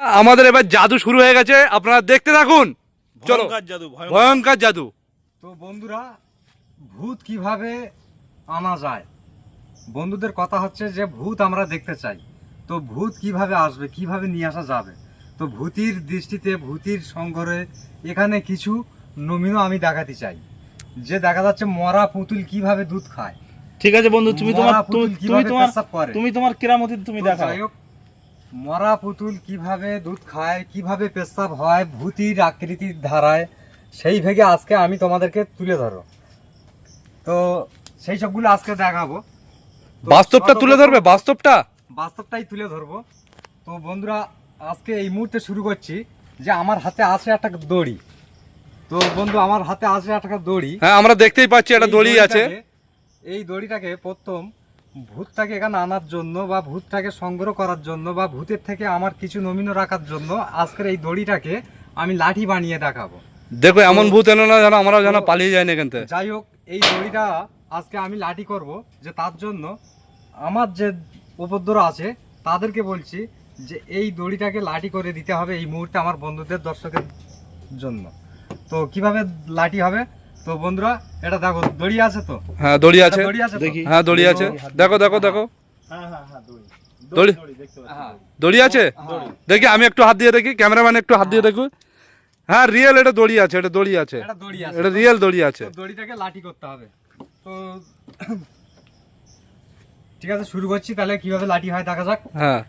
আমাদের এবার জাদু শুরু হয়ে গেছে আপনারা দেখতে থাকুন। চলো। জাদু ভয়ঙ্কর। জাদু। তো বন্ধুরা ভূত কীভাবে আনা যায়? বন্ধুদের কথা হচ্ছে যে ভূত আমরা দেখতে চাই। তো ভূত কীভাবে আসবে কীভাবে নিয়ে আসা যাবে? তো ভূতির দৃষ্টিতে ভূতির সংঘরে এখানে কিছু নমিনও আমি দেখাতে চাই। যে দেখা যাচ্ছে মরা পুতুল কীভাবে দুধ খায়। ঠিক আছে বন্ধু তুমি তোমার তুমি তোমার তুমি তোমার কেরামতি তুমি দেখাও। যাই হোক, মরা পুতুল কীভাবে দুধ খায় কীভাবে পেশাব হয় ভূতির আকৃতির ধারায় সেই ভেগে আজকে আমি তোমাদেরকে তুলে ধরো তো সেই সবগুলো আজকে দেখাবো। বাস্তবটা তুলে ধরবে বাস্তবটা? বাস্তবটাই তুলে ধরবো। তো বন্ধুরা আজকে এই মুহূর্তে শুরু করছি যে আমার হাতে আছে একটা দড়ি। তো বন্ধু আমার হাতে আছে একটা দড়ি। হ্যাঁ আমরা দেখতেই পাচ্ছি একটা দড়ি আছে। এই দড়িটাকে প্রথম ভূতটাকে এখানে আনার জন্য বা ভূতটাকে সংগ্রহ করার জন্য বা ভূতের থেকে আমার কিছু নমিন রাখার জন্য আজকের এই দড়িটাকে আমি লাঠি বানিয়ে দেখাবো। দেখো এমন ভূত এলো না যেন আমরাও যেন পালিয়ে যাই না এখান থেকে। যাই হোক এই দড়িটা আজকে আমি লাঠি করব যে তার জন্য আমার যে উপদ্রব আছে তাদেরকে বলছি যে এই দড়িটাকে লাঠি করে দিতে হবে এই মুহূর্তে আমার বন্ধুদের দর্শকের জন্য। তো কীভাবে লাঠি হবে? তো বন্ধুরা এটা দেখো দড়ি আছে তো? হ্যাঁ দড়ি আছে? দেখি। হ্যাঁ দড়ি আছে। দেখো দেখো দেখো। হ্যাঁ হ্যাঁ হ্যাঁ দড়ি। হ্যাঁ আছে? হ্যাঁ। দেখি আমি একটু হাত দিয়ে দেখি ক্যামেরাম্যান একটু হাত দিয়ে দেখুন। হ্যাঁ রিয়েল এটা দড়ি আছে এটা দড়ি আছে। এটা দড়ি আছে এটা রিয়েল দড়ি আছে। তো দড়িটাকে লাঠি করতে হবে। তো ঠিক আছে শুরু করছি তাহলে কীভাবে লাঠি হয় দেখা যাক। হ্যাঁ।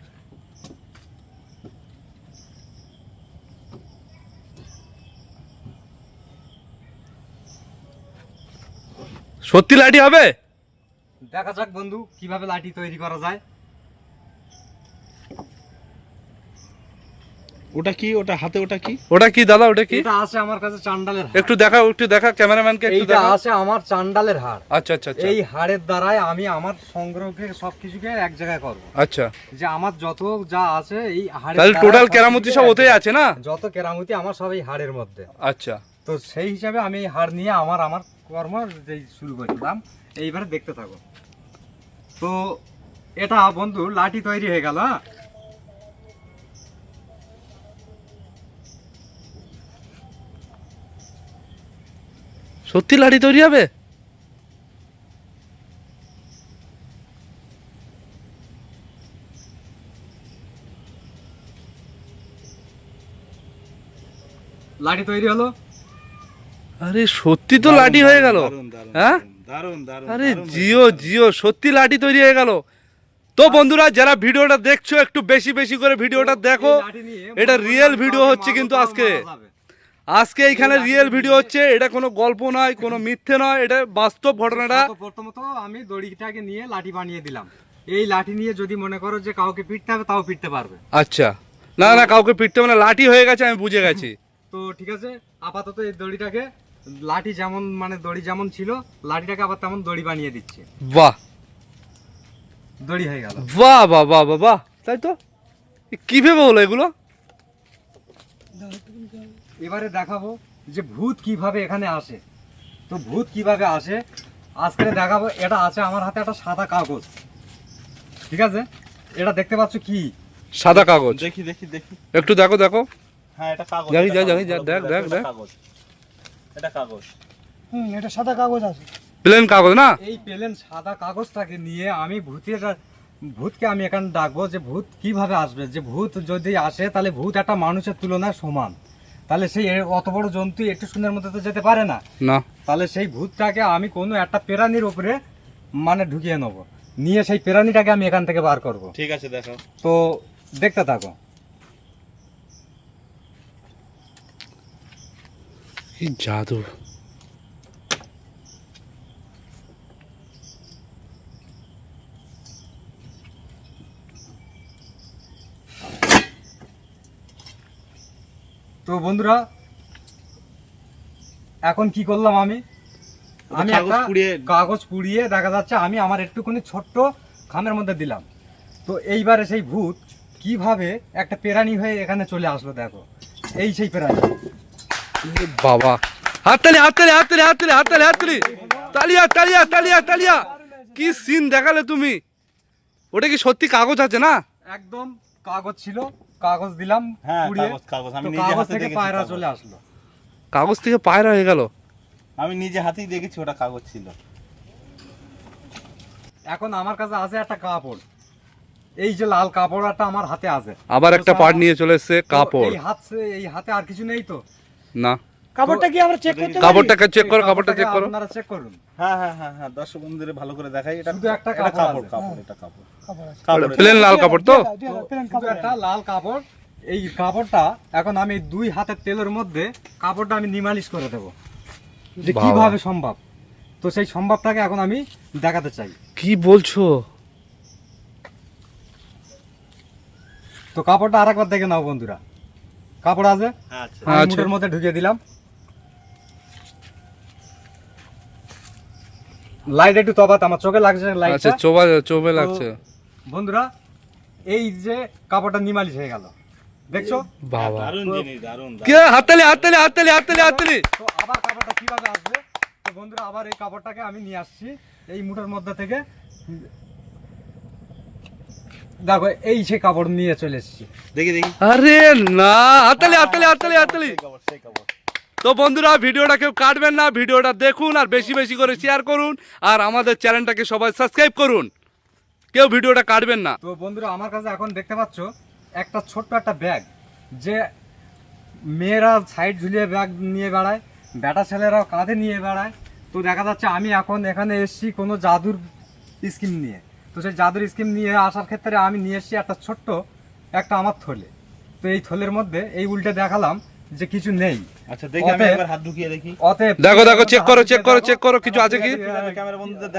সত্যি লাঠি হবে? দেখা যাক বন্ধু কীভাবে লাঠি তৈরি করা যায়। ওটা কি? ওটা হাতে ওটা কি? ওটা কি দাদা ওটা কি? এটা আছে আমার কাছে চান্ডালের হাড়। একটু দেখা একটু দেখা ক্যামেরাম্যানকে একটু আছে আমার চান্ডালের হাড়। আচ্ছা আচ্ছা আচ্ছা। এই হাড়ের দ্বারাই আমি আমার সংগ্রহকে সবকিছুকে এক জায়গায় করব। আচ্ছা। যে আমার যত যা আছে এই হাড়ের তাহলে টোটাল কেরামতি সব ওতেই আছে না? যত কেরামতি আমার সব এই হাড়ের মধ্যে। আচ্ছা। তো সেই হিসাবে আমি এই হাড় নিয়ে আমার আমার কর্ম শুরু করলাম এইবারে দেখতে থাকো। তো এটা বন্ধু লাঠি তৈরি হয়ে গেল হ্যাঁ? সত্যি লাঠি তৈরি হবে? লাঠি তৈরি হলো? আরে সত্যি তো লাঠি হয়ে গেল। হ্যাঁ? আরে জিও জিও সত্যি লাঠি তৈরি হয়ে গেল। তো বন্ধুরা যারা ভিডিওটা দেখছ একটু বেশি বেশি করে ভিডিওটা দেখো। এটা রিয়েল ভিডিও হচ্ছে কিন্তু আজকে। আজকে এইখানে রিয়েল ভিডিও হচ্ছে এটা কোনো গল্প নয় কোনো মিথ্যে নয় এটা বাস্তব ঘটনাটা। প্রথমত আমি দড়িটাকে নিয়ে লাঠি বানিয়ে দিলাম। এই লাঠি নিয়ে যদি মনে করো যে কাউকে পিটতে হবে তাও পিটতে পারবে। আচ্ছা। না না কাউকে পিটতে মানে লাঠি হয়ে গেছে আমি বুঝে গেছি। তো ঠিক আছে আপাতত এই দড়িটাকে লাঠি যেমন মানে দড়ি যেমন ছিল লাঠিটাকে আবার তেমন দড়ি বানিয়ে দিচ্ছে। বাহ। দড়ি হয়ে গেল। বাহ বাহ বাহ বাহ বাহ। তাই তো? এ কীভাবে হলো এগুলো? এবারে দেখাবো যে ভূত কীভাবে এখানে আসে। তো ভূত কীভাবে আসে আজকে দেখাবো। এটা আছে আমার হাতে একটা সাদা কাগজ। ঠিক আছে? এটা দেখতে পাচ্ছ কি? সাদা কাগজ। দেখি দেখি দেখি। একটু দেখো দেখো। হ্যাঁ এটা কাগজ দেখি, এটা দেখি, দেখ, দেখ, দেখ, কাগজ। এটা কাগজ। হুম এটা সাদা কাগজ আছে। প্লেন কাগজ না? এই পেলেন সাদা কাগজটাকে নিয়ে আমি ভূতের ভূতকে আমি এখানে ডাকবো যে ভূত কীভাবে আসবে? যে ভূত যদি আসে তাহলে ভূত একটা মানুষের তুলনায় সমান। তাহলে সেই অত বড় জন্তু একটু সুন্দর মধ্যে তো যেতে পারে না। না। তাহলে সেই ভূতটাকে আমি কোনো একটা প্রাণীর উপরে মানে ঢুকিয়ে নেব। নিয়ে সেই প্রাণীটাকে আমি এখান থেকে বার করব। ঠিক আছে দেখো। তো দেখতে থাকো। কি জাদু তো বন্ধুরা এখন কি করলাম আমি? আমি কাগজ একটা পুড়িয়ে- কাগজ পুড়িয়ে দেখা যাচ্ছে আমি আমার একটুখানি ছোট্ট খামের মধ্যে দিলাম। তো এইবারে সেই ভূত কীভাবে একটা প্রাণী হয়ে এখানে চলে আসলো দেখো। এই সেই প্রাণী বাবা। হাততালি হাততালি হাততালি হাততালি হাততালি হাততালি। তালিয়া তালিয়া তালিয়া তালিয়া। কি সিন দেখালে তুমি? ওটা কি সত্যি কাগজ আছে না? একদম কাগজ ছিল কাগজ দিলাম হ্যাঁ, কাগজ, কাগজ। আমি নিজে হাতে থেকে পায়রা চলে আসলো। কাগজ থেকে পায়রা হয়ে গেল। আমি নিজে হাতেই দেখেছি ওটা কাগজ ছিল। এখন আমার কাছে আছে একটা কাপড়। এই যে লাল কাপড়টা আমার হাতে আছে। আবার একটা তো পার্ট নিয়ে চলে এসছে কাপড়। এই হাত এই হাতে আর কিছু নেই তো? না। কাপড়টা কি আমরা চেক করতে পারি? চেক করো কাপড়টা চেক করো। আপনারা চেক করুন। হ্যাঁ হ্যাঁ হ্যাঁ হ্যাঁ দর্শক বন্ধুদের ভালো করে দেখাই। এটা শুধু একটা কাপড় কাপড় এটা কাপড়। কাপড় প্লেন লাল কাপড়। তো? দিয়ে দাও, দিয়ে দাও, প্লেন শুধু একটা লাল কাপড়। এই কাপড়টা এখন আমি দুই হাতের তেলের মধ্যে কাপড়টা আমি নিমালিশ করে দেব। যে কীভাবে সম্ভব? তো সেই সম্ভবটাকে এখন আমি দেখাতে চাই। কি বলছো? তো কাপড়টা আরেকবার দেখে নাও বন্ধুরা। কাপড় আছে। আচ্ছা। মুঠের মধ্যে ঢুকিয়ে দিলাম। লাইট একটু তফাৎ আমার চোখে লাগছে আচ্ছা লাইটটা চোবা চোবে লাগছে। বন্ধুরা এই যে কাপড়টা নিমালিশ হয়ে গেল। দেখছ? বাবা। দারুণ জিনিস দারুণ। কে? হাততালি হাততালি হাততালি হাততালি হাততালি। তো আবার কাপড়টা কীভাবে আসবে? তো বন্ধুরা আবার এই কাপড়টাকে আমি নিয়ে আসছি এই মুঠের মধ্যে থেকে। দেখো এই সে কাপড় নিয়ে চলে এসেছি। দেখি দেখি। আরে না হাততালি সেই সেই কাপড়। তো বন্ধুরা ভিডিওটা কেউ কাটবেন না ভিডিওটা দেখুন আর বেশি বেশি করে শেয়ার করুন আর আমাদের চ্যানেলটাকে সবাই সাবস্ক্রাইব করুন। কেউ ভিডিওটা কাটবেন না। তো বন্ধুরা আমার কাছে এখন দেখতে পাচ্ছ একটা ছোট্ট একটা ব্যাগ যে মেয়েরা সাইড ঝুলিয়ে ব্যাগ নিয়ে বেড়ায় বেটা ছেলেরাও কাঁধে নিয়ে বেড়ায়। তো দেখা যাচ্ছে আমি এখন এখানে এসেছি কোনো জাদুর স্কিম নিয়ে। তো সেই জাদুর স্কিম নিয়ে আসার ক্ষেত্রে আমি নিয়ে এসেছি একটা ছোট্ট একটা আমার থলে। তো এই থলের মধ্যে এই উল্টে দেখালাম যে কিছু নেই। আচ্ছা দেখি আমি একবার হাত ঢুকিয়ে দেখি। অতএব দেখো দেখো চেক করো চেক করো চেক করো কিছু আছে কি? ক্যামেরা বন্ধুদের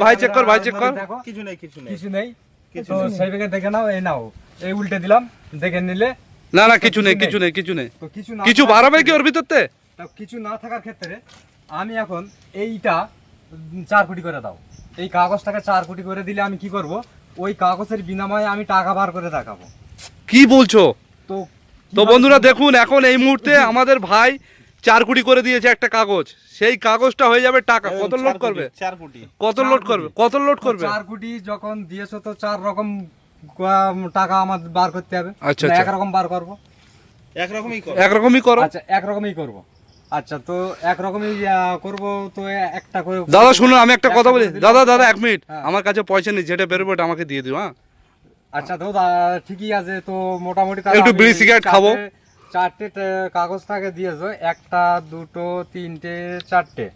ভাই চেক কর ভাই চেক কর। দেখো কিছু নেই কিছু নেই। কিছু নেই। তো সেই ব্যাগে দেখে নাও এই নাও। এই উল্টে দিলাম দেখে নিলে না না কিছু নেই কিছু নেই কিছু নেই। কিছু না কিছু থাকার বাড়াবে কি ক্ষেত্রে- ওর ভিতরতে? তা কিছু না থাকার ক্ষেত্রে আমি এখন এইটা চার কোটি করে দাও। এই কাগজটাকে চার কোটি করে দিলে আমি কি করব? ওই কাগজের বিনিময়ে আমি টাকা বার করে দেখাবো। কি বলছো? তো তো বন্ধুরা দেখুন এখন এই মুহূর্তে আমাদের ভাই চার কোটি করে দিয়েছে একটা কাগজ। সেই কাগজটা হয়ে যাবে টাকা। কত লোড করবে? চার কোটি। কত লোড করবে? কত লোড করবে? চার কোটি যখন দিয়েছ তো চার রকম টাকা আমার বার করতে হবে। আচ্ছা, আচ্ছা। একরকম বার করব। একরকমই কর। একরকমই করো। আচ্ছা একরকমই করব। আচ্ছা তো একরকমই করব তো একটা করে দাদা শুনুন আমি একটা কথা বলি। দাদা দাদা এক মিনিট। হ্যাঁ। আমার কাছে পয়সা নেই যেটা বেরোবে ওটা আমাকে দিয়ে দিও হ্যাঁ। আচ্ছা তো ঠিকই আছে তো মোটামুটি তাহলে একটু বিড়ি সিগারেট খাব। চারটে কাগজ থাকে দিয়েছ একটা দুটো তিনটে চারটে।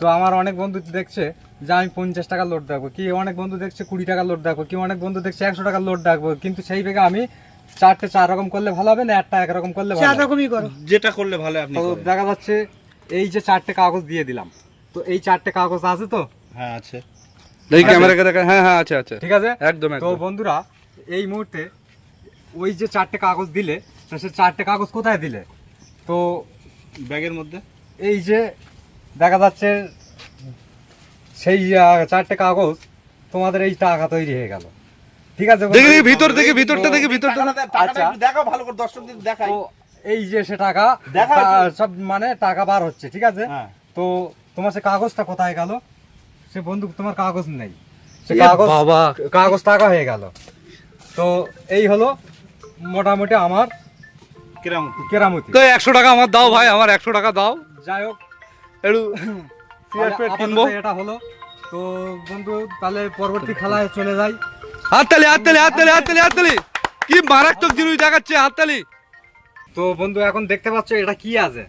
তো আমার অনেক বন্ধু দেখছে যে আমি পঞ্চাশ টাকা লোড রাখব কি অনেক বন্ধু দেখছে কুড়ি টাকা লোড রাখব কি অনেক বন্ধু দেখছে একশো টাকা লোড রাখব কিন্তু সেই বেগে আমি চারটে চার রকম করলে ভালো হবে না একটা একরকম করলে ভালো চার রকমই করো। যেটা করলে ভালো আপনি তো দেখা যাচ্ছে এই যে চারটে কাগজ দিয়ে দিলাম। তো এই চারটে কাগজ আছে তো? হ্যাঁ আছে। এই ক্যামেরাকে দেখা হ্যাঁ হ্যাঁ আছে আছে। ঠিক আছে? একদম তো বন্ধুরা এই মুহূর্তে ওই যে চারটে কাগজ দিলে তো সে চারটে কাগজ কোথায় দিলে? তো ব্যাগের মধ্যে? এই যে দেখা যাচ্ছে সেই চারটে কাগজ তোমাদের এই টাকা তৈরি হয়ে গেল। ঠিক আছে দেখি ভিতর থেকে ভিতরটা দেখি ভিতরটা। আচ্ছা। একটু দেখাও ভালো করে দর্শকদের দেখাই এই যে সে টাকা সব মানে টাকা বার হচ্ছে ঠিক আছে? হ্যাঁ। তো তোমার সে কাগজটা কোথায় গেল? সে বন্ধু তোমার কাগজ নেই। সে কাগজ বাবা। কাগজ টাকা হয়ে গেল। তো এই হলো মোটামুটি আমার কিরম কেরামতি। তো একশো টাকা আমার দাও ভাই আমার একশো টাকা দাও। যাই হোক। একটু এটা হলো। তো বন্ধু তাহলে পরবর্তী খেলায় চলে যাই। হাততালি হাততালি হাততালি হাততালি হাততালি। কি মারাত্মক জিনিস দেখাচ্ছে হাততালি। তো বন্ধু এখন দেখতে পাচ্ছ এটা কি আছে?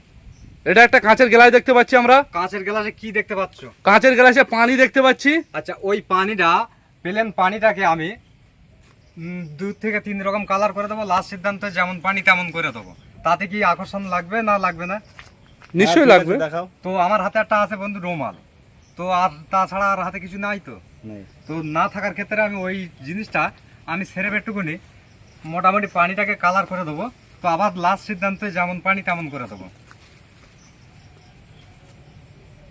এটা একটা কাঁচের গ্লাস দেখতে পাচ্ছি আমরা। কাঁচের গ্লাসে কি দেখতে পাচ্ছ? কাঁচের গ্লাসে পানি দেখতে পাচ্ছি। আচ্ছা ওই পানিটা প্লেন পানিটাকে আমি উম, দু থেকে তিন রকম কালার করে দেবো। লাস্ট সিদ্ধান্ত যেমন পানি তেমন করে দেবো। তাতে কি আকর্ষণ লাগবে না লাগবে না? নিশ্চয়ই হ্যাঁ, লাগবে। দেখাও। তো আমার হাতে একটা আছে বন্ধু রুমাল। তো আর তাছাড়া আর হাতে কিছু নাই তো? নেই। তো না থাকার ক্ষেত্রে আমি ওই জিনিসটা আমি সেরে বেটুকুনি মোটামুটি পানিটাকে কালার করে দেবো। তো আবার লাস্ট সিদ্ধান্তে যেমন পানি তেমন করে দেবো।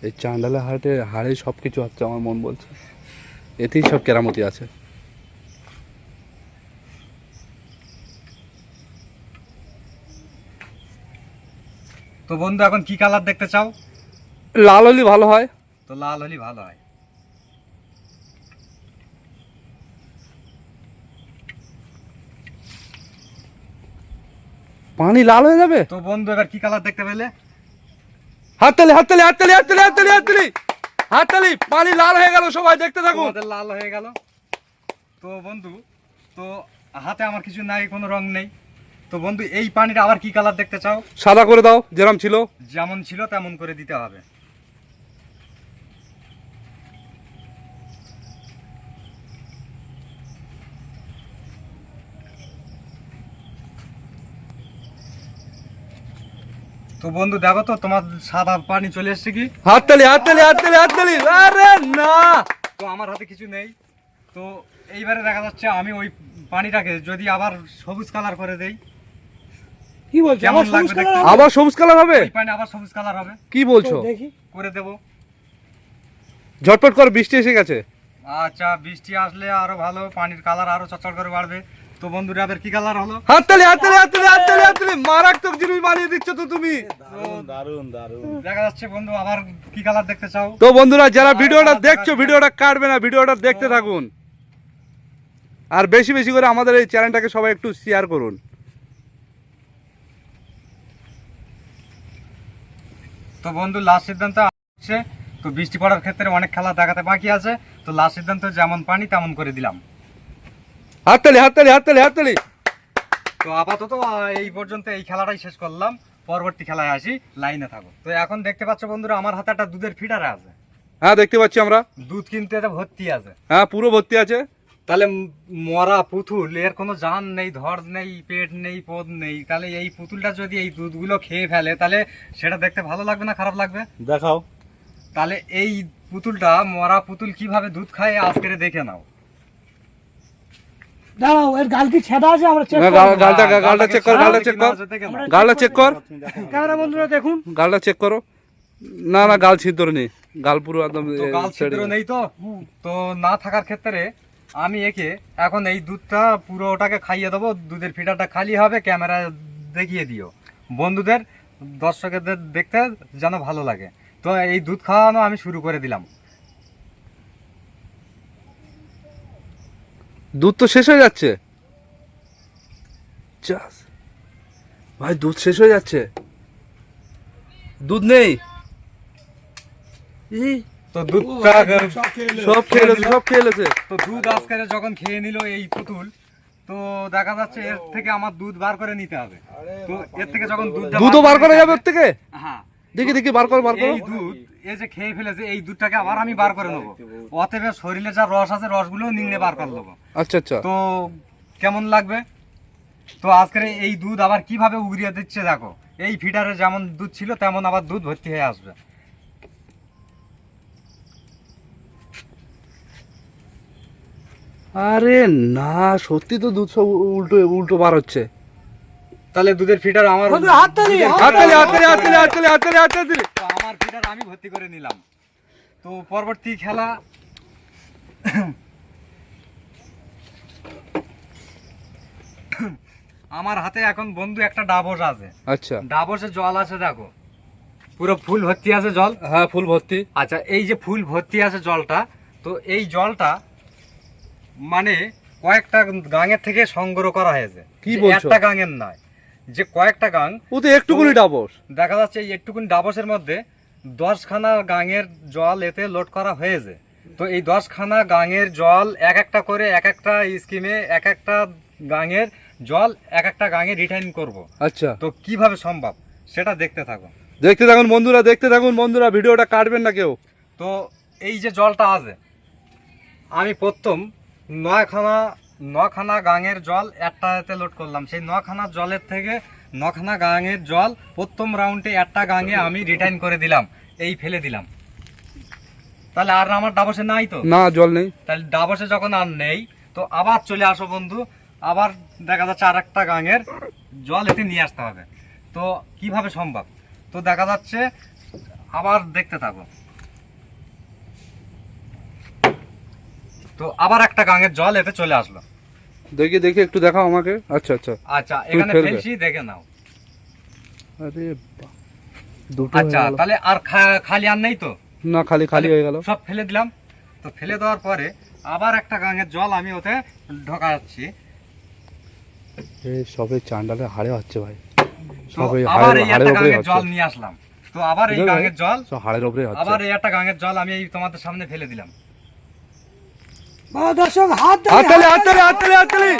এই চান্ডালা হাটে হাড়ে সব কিছু হচ্ছে আমার মন বলছে। এতেই সব কেরামতি আছে। তো বন্ধু এখন কি কালার দেখতে চাও? লাল হলি ভালো হয়। তো লাল হলি ভালো হয়। পানি লাল হয়ে যাবে? তো বন্ধু এবার কি কালার দেখতে পেলে? হাততালি হাততালি হাততালি হাততালি হাততালি হাততালি। হাততালি পানি লাল হয়ে গেল সবাই দেখতে থাকো লাল হয়ে গেল। তো বন্ধু তো হাতে আমার কিছু নাই কোনো রং নেই। তো বন্ধু এই পানিটা আবার কি কালার দেখতে চাও? সাদা করে দাও যেরম ছিল। যেমন ছিল তেমন করে দিতে হবে। তো বন্ধু দেখো তো তোমার সাদা পানি চলে এসছে কি? হাততালি হাততালি হাততালি হাততালি। আরে না! তো আমার হাতে কিছু নেই। তো এইবারে দেখা যাচ্ছে আমি ওই পানিটাকে যদি আবার সবুজ কালার করে দেই। কি বলছো? কেমন সবুজ লাগবে কালার দেখতে? আবার সবুজ কালার হবে? ওই পানি আবার সবুজ কালার হবে। কি বলছো? দেখি। করে দেবো। ঝটপট কর বৃষ্টি এসে গেছে। আচ্ছা বৃষ্টি আসলে আরও ভালো পানির কালার আরও চচ্চড় করে বাড়বে। তো বন্ধুরা কি কালার হলো? হাততালি হাততালি হাততালি হাততালি হাততালি। মারাত্মক জিনিস বানিয়ে দিচ্ছ তো তুমি। দারুণ দারুণ দেখা যাচ্ছে বন্ধু আবার কি কালার দেখতে চাও? তো বন্ধুরা যারা ভিডিওটা দেখছ ভিডিওটা কাটবে না ভিডিওটা দেখতে থাকুন। আর বেশি বেশি করে আমাদের এই চ্যানেলটাকে সবাই একটু শেয়ার করুন। তো বন্ধু লাস্ট সিদ্ধান্ত হচ্ছে তো বৃষ্টি পড়ার ক্ষেত্রে অনেক খেলা দেখাতে বাকি আছে। তো লাস্ট সিদ্ধান্ত যেমন পানি তেমন করে দিলাম। হাততালি হাততালি হাততালি হাততালি। তো আপাতত এই পর্যন্ত এই খেলাটাই শেষ করলাম। পরবর্তী খেলায় আসি লাইনে থাকো। তো এখন দেখতে পাচ্ছ বন্ধুরা আমার হাতে একটা দুধের ফিডারে আছে। হ্যাঁ দেখতে পাচ্ছি আমরা। দুধ কিন্তু এটা ভর্তি আছে। হ্যাঁ পুরো ভর্তি আছে। তাহলে মরা পুতুল এর কোনো জান নেই ধর নেই পেট নেই পদ নেই। তাহলে এই পুতুলটা যদি এই দুধগুলো খেয়ে ফেলে তাহলে সেটা দেখতে ভালো লাগবে না খারাপ লাগবে? দেখাও। তাহলে এই পুতুলটা মরা পুতুল কীভাবে দুধ খায় আজকে দেখে নাও। দাঁড়াও এর গাল কি ছেঁড়া আছে আমরা চেক গালটা গালটা চেক কর গালটা চেক কর। গালটা চেক কর। ক্যামেরা বন্ধুরা দেখুন। গালটা চেক করো। না না গাল ছিদ্র নেই। গাল পুরো একদম তো গাল ছিদ্র নেই তো? তো না থাকার ক্ষেত্রে আমি একে এখন এই দুধটা পুরো ওটাকে খাইয়ে দেবো। দুধের ফিডারটা খালি হবে ক্যামেরা দেখিয়ে দিও। বন্ধুদের দর্শকদের দেখতে যেন ভালো লাগে। তো এই দুধ খাওয়ানো আমি শুরু করে দিলাম। দুধ তো শেষ হয়ে যাচ্ছে। ভাই দুধ শেষ হয়ে যাচ্ছে। দুধ নেই। তো দুধটা সব খেয়ে সব খেয়ে তো দুধ আজকে যখন খেয়ে নিল এই পুতুল তো দেখা যাচ্ছে এর থেকে আমার দুধ বার করে নিতে হবে। তো এর থেকে যখন দুধ দুধও বার করা যাবে ওর থেকে? হ্যাঁ। দেখি দেখি বার কর বার করো। এই দুধ এই যে খেয়ে ফেলেছে এই দুধটাকে আবার আমি বার করে নেব। অতএব শরীরে যা রস আছে রসগুলো নিংড়ে বার করে নেব। আচ্ছা আচ্ছা। তো কেমন লাগবে? তো আজকের এই দুধ আবার কীভাবে উগরিয়ে দিচ্ছে দেখো। এই ফিডারে যেমন দুধ ছিল তেমন আবার দুধ ভর্তি হয়ে আসবে। আরে না সত্যি তো দুধ সব উল্টো উল্টো বার হচ্ছে। তাহলে দুধের ফিডার আমার হাততালি, হাততালি হাততালি হাততালি হাততালি হাততালি হাততালি আমার ফিডার আমি ভর্তি করে নিলাম। তো পরবর্তী খেলা আমার হাতে এখন বন্ধু একটা ডাবস আছে। আচ্ছা। ডাবসে জল আছে দেখো। পুরো ফুল ভর্তি আছে জল। হ্যাঁ ফুল ভর্তি। আচ্ছা এই যে ফুল ভর্তি আছে জলটা তো এই জলটা মানে কয়েকটা গাঙের থেকে সংগ্রহ করা হয়েছে। কি বলছো? একটা গাঙের নয়। যে কয়েকটা গাং ও তো একটুকুনি ডাবস। দেখা যাচ্ছে এই একটুকুনি ডাবসের মধ্যে দশখানা গাঙের জল এতে লোড করা হয়েছে। তো এই দশখানা গাঙের জল এক একটা করে এক একটা স্কিমে এক একটা গাঙের জল এক একটা গাঙে রিটার্ন করব। আচ্ছা। তো কীভাবে সম্ভব? সেটা দেখতে থাকো দেখতে থাকুন বন্ধুরা দেখতে থাকুন বন্ধুরা ভিডিওটা কাটবেন না কেউ। তো এই যে জলটা আছে আমি প্রথম নয়খানা নখানা গাঙের জল একটা একটাতে লোড করলাম। সেই নখানা জলের থেকে নখানা গাঙের জল প্রথম রাউন্ডে একটা গাঙে আমি রিটার্ন করে দিলাম। এই ফেলে দিলাম। তাহলে আর আমার ডাবসে নাই তো? না জল নেই। তাহলে ডাবসে যখন আর নেই তো আবার চলে আসো বন্ধু। আবার দেখা যাচ্ছে আর একটা গাঙের জল এতে নিয়ে আসতে হবে। তো কীভাবে সম্ভব? তো দেখা যাচ্ছে আবার দেখতে থাকো। তো আবার একটা গাঙের জল এতে চলে আসলো। দেখি দেখি একটু দেখাও আমাকে। আচ্ছা আচ্ছা। আচ্ছা এখানে ফেলছি দেখে নাও। আরে দুটো আচ্ছা তাহলে আর খালি আর নেই তো? না খালি খালি হয়ে গেল। সব ফেলে দিলাম। তো ফেলে দেওয়ার পরে আবার একটা গাঙের জল আমি ওতে ঢোকাচ্ছি। এই সবে চান্ডালে হাড়ে হচ্ছে ভাই। সব এই আবার এই একটা উপরেই গাঙের জল নিয়ে আসলাম। তো আবার এই? গাঙের জল সব হাড়ের হচ্ছে। আবার এই একটা গাঙের জল আমি এই তোমাদের সামনে ফেলে দিলাম। দর্শক হাত হাততালি হাততালি হাততালি হাততালি।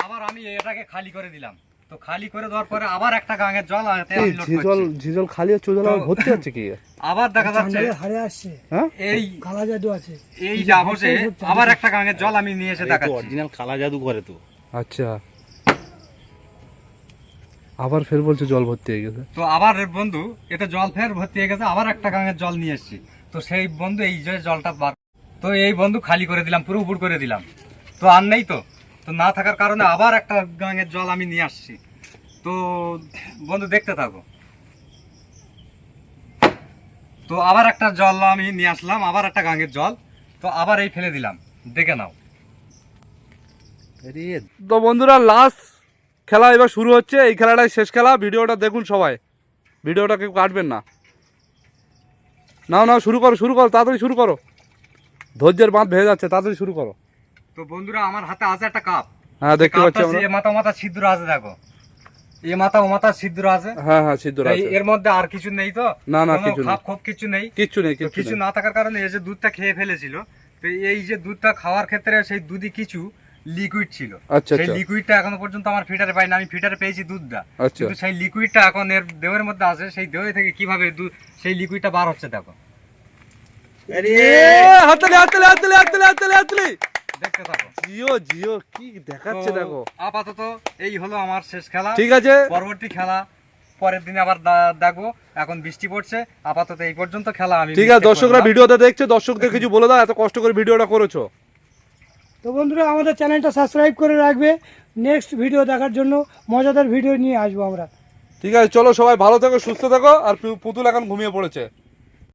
আবার- আমি এটাকে খালি করে দিলাম। তো খালি করে দেওয়ার পরে আবার একটা গাঙের জল আতে আমি লোড ঝিজল করছি। ঝিজল খালি হচ্ছে ওজল আবার ভর্তি হচ্ছে কি? আবার দেখা যাচ্ছে চান্ডালের হারে আসছে। হ্যাঁ? এই কালা জাদু আছে। এই যাবসে আবার একটা গাঙের জল আমি নিয়ে এসে দেখাচ্ছি। অরিজিনাল কালা জাদু করে তো। আচ্ছা। আবার ফের বলছে জল ভর্তি হয়ে গেছে। তো আবার বন্ধু এতে জল ফের ভর্তি হয়ে গেছে আবার একটা গাঙের জল নিয়ে এসেছি। তো সেই বন্ধু এই যে জলটা বার তো এই বন্ধু খালি করে দিলাম, পুরো উপর করে দিলাম। তো আর নেই তো। তো না থাকার কারণে আবার একটা গাঙের জল আমি নিয়ে আসছি। তো বন্ধু দেখতে থাকো। তো আবার একটা জল আমি নিয়ে আসলাম, আবার একটা গাঙের জল। তো আবার এই ফেলে দিলাম। দেখে নাও। তো বন্ধুরা লাস্ট খেলা এবার শুরু হচ্ছে। এই খেলাটাই শেষ খেলা। ভিডিওটা দেখুন সবাই। ভিডিওটা কেউ কাটবেন না। নাও নাও, শুরু করো শুরু করো, তাড়াতাড়ি শুরু করো। ধৈর্যের বাঁধ ভেঙে যাচ্ছে তাড়াতাড়ি শুরু করো। তো বন্ধুরা আমার হাতে আছে একটা কাপ। হ্যাঁ দেখতে পাচ্ছি আমরা। এ মাথা মাথা ছিদ্র আছে দেখো। এ মাথা ও মাথা ছিদ্র আছে। হ্যাঁ হ্যাঁ তো এই- এর মধ্যে আর কিছু নেই তো? না, না, কিছু নেই। খাপ খোপ কিছু নেই। কিচ্ছু নেই কিছু না থাকার কারণে এই যে দুধটা খেয়ে ফেলেছিল তো এই যে দুধটা খাওয়ার ক্ষেত্রে সেই দুধই কিছু লিকুইড ছিল। আচ্ছা, সেই আচ্ছা। লিকুইডটা এখনও পর্যন্ত আমার ফিটারে পাইনি আমি ফিটারে পেয়েছি দুধটা। আচ্ছা। কিন্তু সেই লিকুইডটা এখন এর দেহের মধ্যে আছে সেই দেহ থেকে কীভাবে সেই লিকুইডটা বার হচ্ছে দেখো। হাততালি হাততালি হাততালি হাততালি হাততালি হাততালি। দেখতে থাকো। জিও জিও কি দেখাচ্ছে দেখো। আপাতত এই হলো আমার শেষ খেলা। ঠিক আছে। পরবর্তী খেলা পরের দিনে আবার দেখব। এখন বৃষ্টি পড়ছে আপাতত এই পর্যন্ত খেলা আমি ঠিক আছে দর্শকরা। ভিডিওতে দেখছে দর্শকদের কিছু বলে দাও এত কষ্ট করে ভিডিওটা করেছ। তো বন্ধুরা আমাদের চ্যানেলটা সাবস্ক্রাইব করে রাখবে। নেক্সট ভিডিও দেখার জন্য মজাদার ভিডিও নিয়ে আসব আমরা। ঠিক আছে চলো সবাই ভালো থেকো সুস্থ থেকো আর পু- পুতুল এখন ঘুমিয়ে পড়েছে।